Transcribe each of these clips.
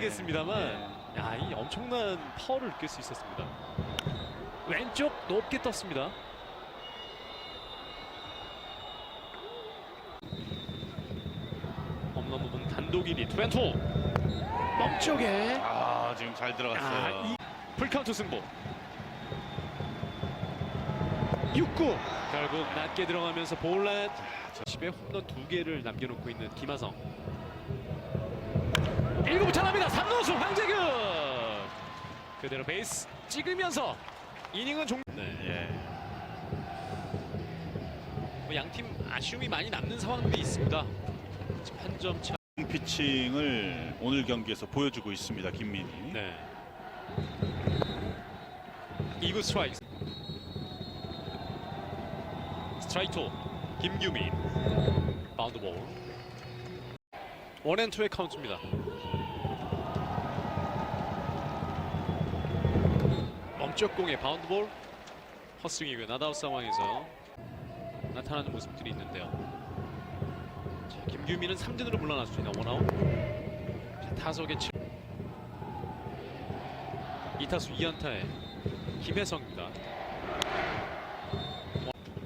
모르겠습니다만 야, 이 엄청난 파워를 느낄 수 있었습니다. 왼쪽 높게 떴습니다. 홈런 부분 단독 1위 투앤투 멈쪽에 아 지금 잘 들어갔어요. 아, 이 풀카운트 승부 6구 결국 낮게 들어가면서 볼넷 집에 홈런 두 개를 남겨놓고 있는 김하성 1구 차납니다 3루수 황재균 그대로 베이스 찍으면서 이닝은 종... 네. 예. 뭐 양팀 아쉬움이 많이 남는 상황들이 있습니다 지금 한 점 차. 피칭을 오늘 경기에서 보여주고 있습니다. 김민희. 네. 2구 스트라이크. 스트라이크 투 김규민. 바운드 볼. 원앤투의 카운트입니다. 멈쩍 공의 바운드 볼. 허스윙이고요. 나다웃 상황에서 나타나는 모습들이 있는데요. 자, 김규민은 3진으로 물러났습니다. 원아웃. 자, 타석의 7. 이타수 2안타에 김혜성입니다.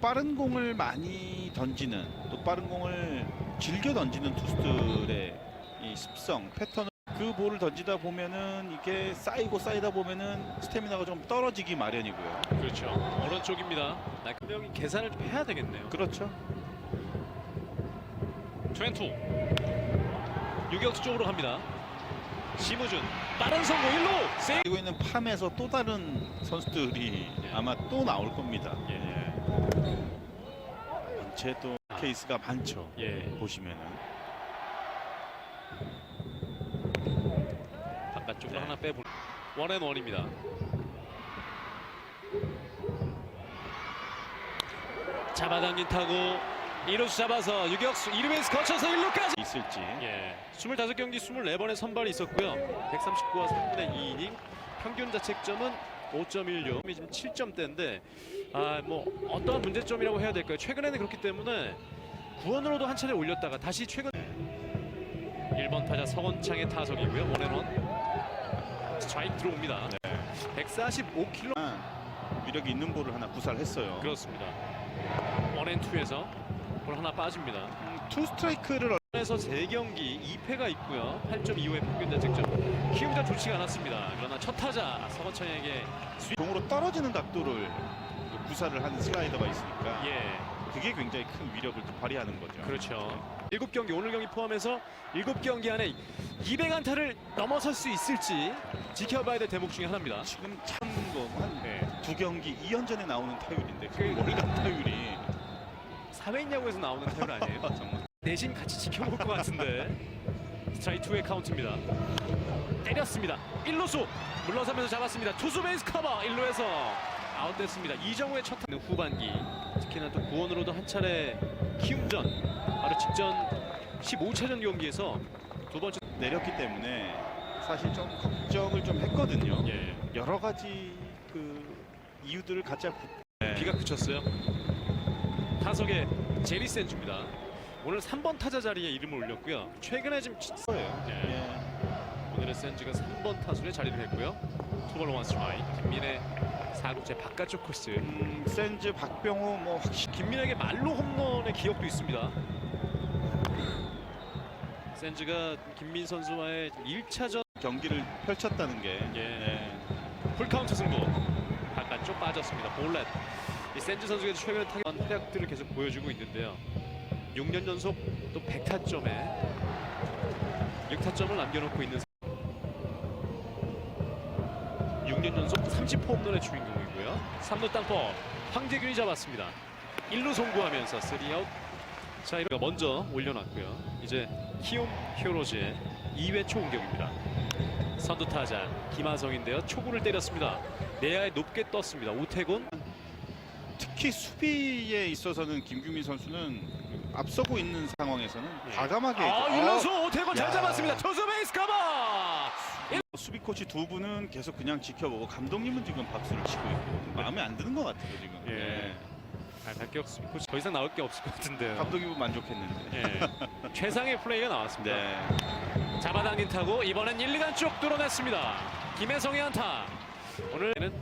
빠른 공을 많이 던지는 또 빠른 공을 즐겨 던지는 투수들의 이 습성 패턴을 그 볼을 던지다 보면은 이게 쌓이고 쌓이다 보면은 스태미나가 좀 떨어지기 마련이고요. 그렇죠. 오른쪽입니다. 날카로운 계산을 좀 해야 되겠네요. 그렇죠. 트웬투 유격수 쪽으로 갑니다. 심우준 빠른 성공 1루 세이브. 그리고 있는 팜에서 또 다른 선수들이 예. 아마 또 나올 겁니다. 예. 전체 또 케이스가 많죠. 예. 보시면은 바깥쪽으로 네. 하나 빼보. 원앤 원입니다. 잡아당긴 타구 1루수 잡아서 유격수 1루에서 거쳐서 1루까지. 있을지. 예, 25경기 24번의 선발이 있었고요. 139와 3분의 2이닝 평균 자책점은 5.16. 지금 7점대인데 아, 뭐 어떠한 문제점이라고 해야 될까요? 최근에는 그렇기 때문에 구원으로도 한 차례 올렸다가 다시 최근 1번 타자 서건창의 타석이고요. 원앤원 스트라이크 들어옵니다. 145km 아, 위력이 있는 볼을 하나 구사했어요. 그렇습니다. 원앤투에서 볼 하나 빠집니다. 음, 투 스트라이크를 에서 3경기 2패가 있고요. 8.25의 평균 자책점. 키움자 좋지가 않았습니다. 그러나 첫 타자 서건창에게 공으로 떨어지는 각도를 구사를 하는 슬라이더가 있으니까 예, 그게 굉장히 큰 위력을 또 발휘하는 거죠. 그렇죠. 7경기 오늘 경기 포함해서 7경기 안에 200안타를 넘어설 수 있을지 지켜봐야 될 대목 중에 하나입니다. 지금 참한 네. 두 경기 2연전에 나오는 타율인데 그 월간 타율이. 사회인 야구에서 나오는 타율 아니에요? 정말. 대신 같이 지켜볼 것 같은데. 스트라이크 2의 카운트입니다. 때렸습니다. 1루수 물러서면서 잡았습니다. 투수 베이스 커버 1루에서 아웃됐습니다. 이정우의 첫 타는 후반기 특히나 또 구원으로도 한 차례 키움전 바로 직전 15차전 경기에서 두 번째 내렸기 때문에 사실 좀 걱정을 좀 했거든요. 예, 여러 가지 그 이유들을 갖자 비가 그쳤어요 타석에 제리 센주입니다 오늘 3번 타자 자리에 이름을 올렸고요 최근에 지금 치- 거예요. 예. 예. 오늘의 센즈가 3번 타순에 자리를 했고요. 투볼 원 스트라이크. 김민의 사구째 바깥쪽 코스. 음, 센즈 박병호 뭐 확실히 김민에게 말로 홈런의 기억도 있습니다. 센즈가 김민 선수와의 1차전 경기를 펼쳤다는 게 예. 풀카운트 승부. 바깥쪽 빠졌습니다. 볼렛. 이 센즈 선수가 최근에 타격한 활약들을 계속 보여주고 있는데요. 6년 연속 또 100타점에 6타점을 남겨놓고 있는 30호 홈런의 주인공이고요. 3루 땅볼 황재균이 잡았습니다. 1루 송구하면서 3아웃. 자, 이거 먼저 올려놨고요. 이제 키움 히어로즈의 2회 초 공격입니다. 선두 타자 김하성인데요. 초구를 때렸습니다. 내야에 높게 떴습니다. 오태곤 특히 수비에 있어서는 김규민 선수는 그 앞서고 있는 상황에서는 예. 과감하게 아, 아, 일루수 오태곤 잘 야. 잡았습니다. 투수 베이스. 수비 코치 두 분은 계속 그냥 지켜보고 감독님은 지금 박수를 치고 있고 마음에 안 드는 것 같아요 지금. 예. 아, 박격수 코치 더 이상 나올 게 없을 것 같은데요. 감독님은 만족했는데. 예. 최상의 플레이가 나왔습니다. 네. 잡아당긴 타고 이번엔 1, 2간 쪽 뚫어냈습니다. 김혜성의 안타. 오늘은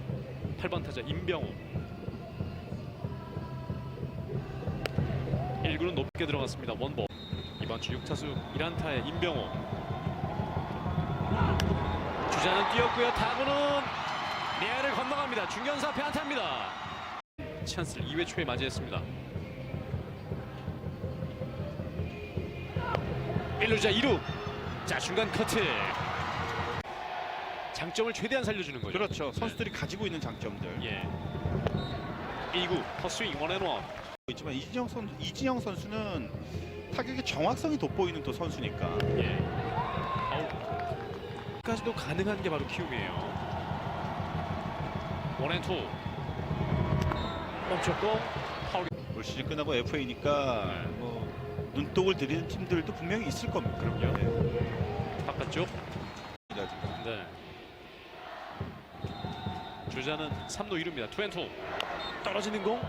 8번 타자 임병호. 1구는 높게 들어갔습니다. 원볼. 이번 주 6타수 1안타의 임병호. 주자는 뛰었고요. 타구는 내야를 건너갑니다. 중견수 앞에 안타입니다. 찬스를 2회 초에 맞이했습니다. 1루자 2루. 자 중간 커트. 장점을 최대한 살려주는 거죠. 그렇죠. 선수들이 가지고 있는 장점들. 예. 2구 헛스윙 원앤원. 있지만 이진영 선 이진영 선수는 타격의 정확성이 돋보이는 또 선수니까. 예. 아우. 까지도 가능한 게 바로 키움이에요. 원앤투. 멈췄고 파울. 올 시즌 끝나고 FA니까 네. 뭐 눈독을 들이는 팀들도 분명히 있을 겁니다. 그럼요. 네. 바깥쪽. 네. 주자는 3루 2루입니다. 투앤투. 떨어지는 공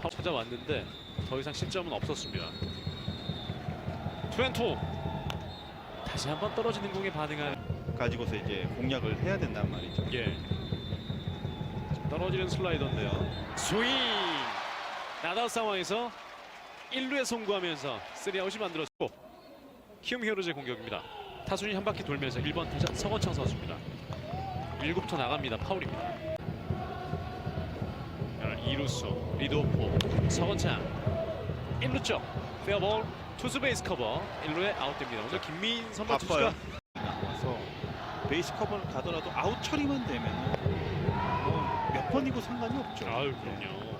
파울 찾아왔는데 더 이상 실점은 없었습니다. 투앤투. 다시 한번 떨어지는 공에 반응한 가지고서 이제 공략을 해야 된단 말이죠. 예. 떨어지는 슬라이더인데요. 스윙. 나다우 상황에서 1루에 송구하면서 3아웃이 만들어졌고 키움 히어로즈의 공격입니다. 타순이 한 바퀴 돌면서 1번 타자 서건창 선수입니다. 1구부터 나갑니다. 파울입니다. 2루수 리드오프 서건창 1루 쪽 페어볼 투수 베이스 커버 1루에 아웃됩니다. 오늘 김민 선발. 투수가 베이스 커버를 가더라도 아웃 처리만 되면 뭐몇 번이고 상관이 없죠. 아유 그럼요.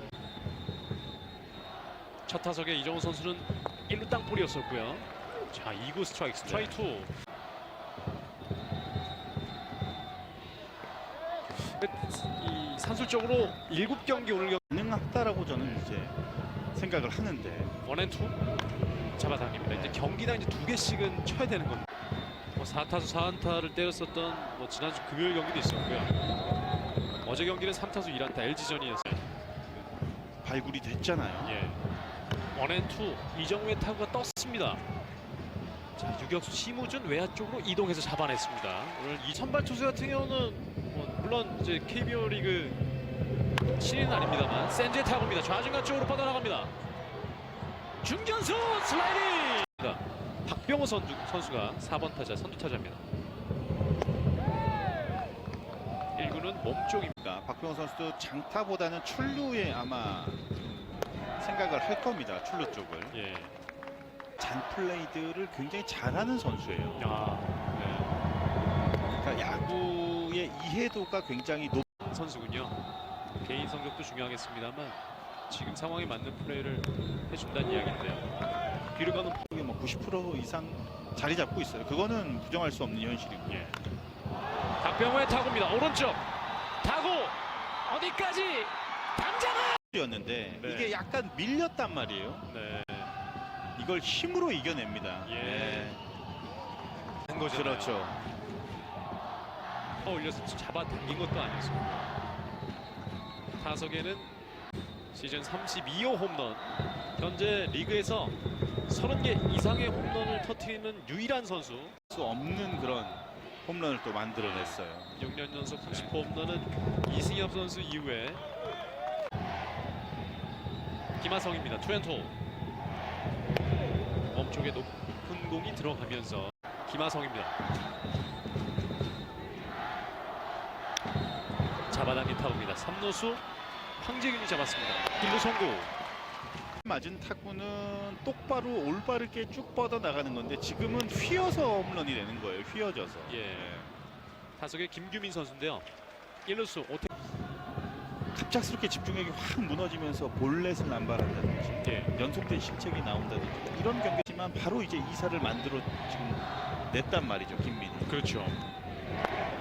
첫 타석에 이정우 선수는 1루 땅볼이었었고요. 자 2구 스트라이크 스트라이크 2. 이 산술적으로 7경기 오늘 경 가능하다라고 저는 이제 생각을 하는데 원앤투 잡아당깁니다. 이제 경기당 이제 두 개씩은 쳐야 되는 겁니다. 뭐 4타수 4안타를 때렸었던 뭐 지난주 금요일 경기도 있었고요. 어제 경기는 3타수 1안타 LG전이었어요. 발굴이 됐잖아요. 예. 원앤투 이정우의 타구가 떴습니다. 자 유격수 심우준 외야 쪽으로 이동해서 잡아냈습니다. 오늘 이 선발 투수 같은 경우는 뭐 물론 이제 KBO 리그 신인은 아닙니다만 센제 타구입니다. 좌중간 쪽으로 뻗어나갑니다. 중견수 슬라이딩. 박병호 선수, 선수가 4번 타자 선두 타자입니다. 1구는 몸쪽입니다. 박병호 선수도 장타보다는 출루에 아마 생각을 할 겁니다. 출루 쪽을. 예. 잔 플레이들을 굉장히 잘하는 선수예요. 아, 네. 그러니까 야구의 이해도가 굉장히 높. 선수군요. 개인 성적도 중요하겠습니다만 지금 상황에 맞는 플레이를 해준다는 이야기인데요. 뒤로 가는 90% 이상 자리 잡고 있어요. 그거는 부정할 수 없는 현실이고. 예. 박병호의 타구입니다. 오른쪽 타구 어디까지 당장은 였는데 네. 이게 약간 밀렸단 말이에요. 네. 이걸 힘으로 이겨냅니다. 예. 네. 한 거죠. 그렇죠. 어 올려서 잡아 당긴 것도 아니었습니다. 타석에는 시즌 32호 홈런. 현재 리그에서 30개 이상의 홈런을 터트리는 유일한 선수. 수 없는 그런 홈런을 또 만들어냈어요. 6년 연속 30호 홈런은 이승엽 선수 이후에 김하성입니다. 투앤토 몸쪽에 높은 공이 들어가면서 김하성입니다. 잡아당긴 타구입니다. 3루수 황재균이 잡았습니다. 1루 송구. 맞은 타구는 똑바로 올바르게 쭉 뻗어 나가는 건데 지금은 휘어서 홈런이 되는 거예요. 휘어져서. 예. 타석에 김규민 선수인데요. 1루수 오태 갑작스럽게 집중력이 확 무너지면서 볼넷을 남발한다든지 예. 연속된 실책이 나온다든지 이런 경기지만 바로 이제 이사를 만들어 지금 냈단 말이죠 김민이. 그렇죠.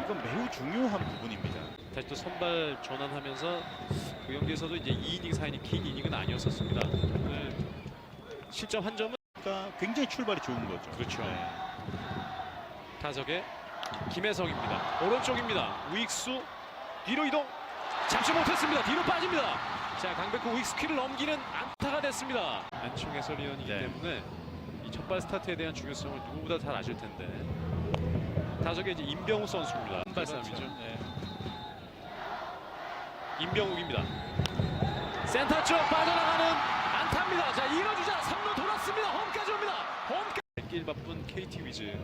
이건 매우 중요한 부분입니다. 다시 또 선발 전환하면서 그 경기에서도 이제 2이닝 4이닝 긴 이닝은 아니었었습니다. 오늘 실점 한 점은 그러니까 굉장히 출발이 좋은 거죠. 그렇죠. 네. 타석에 김혜성입니다. 오른쪽입니다. 우익수 뒤로 이동 잡지 못했습니다. 뒤로 빠집니다. 자 강백호 우익수 키를 넘기는 안타가 됐습니다. 안충 해설위원이기 네. 때문에 이 첫발 스타트에 대한 중요성을 누구보다 잘 아실 텐데 타석에 이제 임병우 선수입니다. 한발 싸움이죠. 네. 임병욱입니다. 센터 쪽 빠져나가는 안타입니다. 자, 이어주자 3루 돌았습니다. 홈까지 옵니다. 홈까지. 길 바쁜 KT 위즈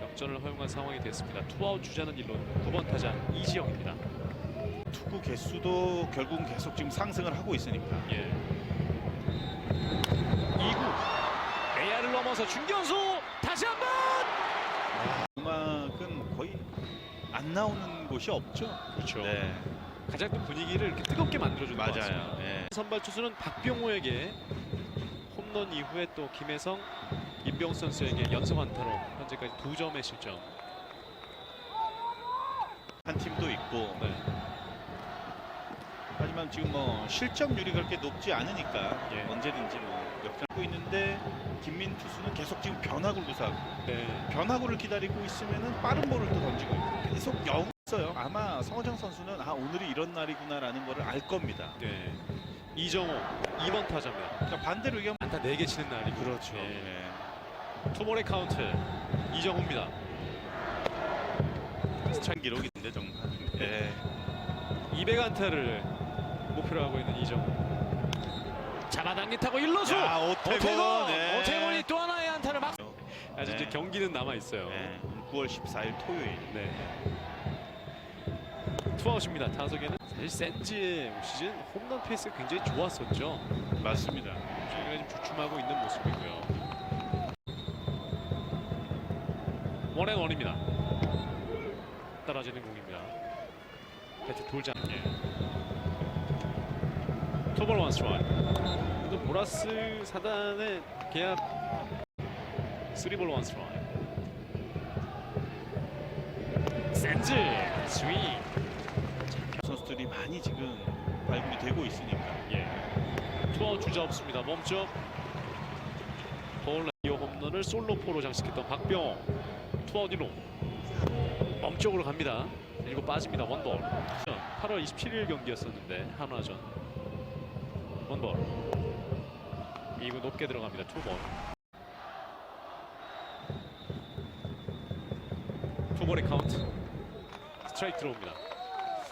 역전을 허용한 상황이 됐습니다. 투아웃 주자는 1루 9번 타자 이지영입니다. 투구 개수도 결국은 계속 지금 상승을 하고 있으니까. 예. 2구 AR을 넘어서 중견수 다시 한번 음악은 거의 안 나오는 곳이 없죠. 그렇죠. 네, 가장 또 분위기를 이렇게 뜨겁게 만들어주는 것 같습니다. 맞아요. 네. 선발 투수는 박병호에게 홈런 이후에 또 김혜성, 임병우 선수에게 연속 안타로 현재까지 두 점의 실점. 한 팀도 있고 네. 하지만 지금 뭐 실점률이 그렇게 높지 않으니까 예. 언제든지 뭐 역전하고 있는데 김민 투수는 계속 지금 변화구를 구사하고 네. 변화구를 기다리고 있으면은 빠른 볼을 또 던지고 있고 계속 여 었어요. 아마 성호정 선수는 아 오늘이 이런 날이구나라는 거를 알 겁니다. 네. 이정호 2번 타자입니다. 그러니까 반대로 얘기하면 안타 4개 치는 날이고. 그렇죠. 예. 네. 투볼의 카운트 이정호입니다. 스찬 기록인데 정말. 네. 200 안타를 목표로 하고 있는 이정호. 잡아당기 타고 1루수. 야, 오태곤. 오태곤. 네. 오태곤이 또 하나의 안타를 막. 아직 네. 이제 경기는 남아 있어요. 네. 9월 14일 토요일. 네. 투아웃입니다. 타석에는 사실 올 시즌 홈런 페이스가 굉장히 좋았었죠. 맞습니다. 최근에 좀 주춤하고 있는 모습이고요. 원앤 원입니다. 떨어지는 공입니다. 배트 돌지 않게. 투볼 원 스트라이크. 또 보라스 사단의 계약 3볼 원 스트라이크. 센즈 스윙. 많이 지금 발굴이 되고 있으니까. 예. 투아웃 주자 없습니다. 멈춰. 볼 라디오 홈런을 솔로포로 장식했던 박병호. 투아웃 1루. 멈쪽으로 갑니다. 그리고 빠집니다. 원볼. 8월 27일 경기였었는데 한화전. 원볼. 2구 높게 들어갑니다. 투볼. 투볼의 카운트. 스트라이크 들어옵니다.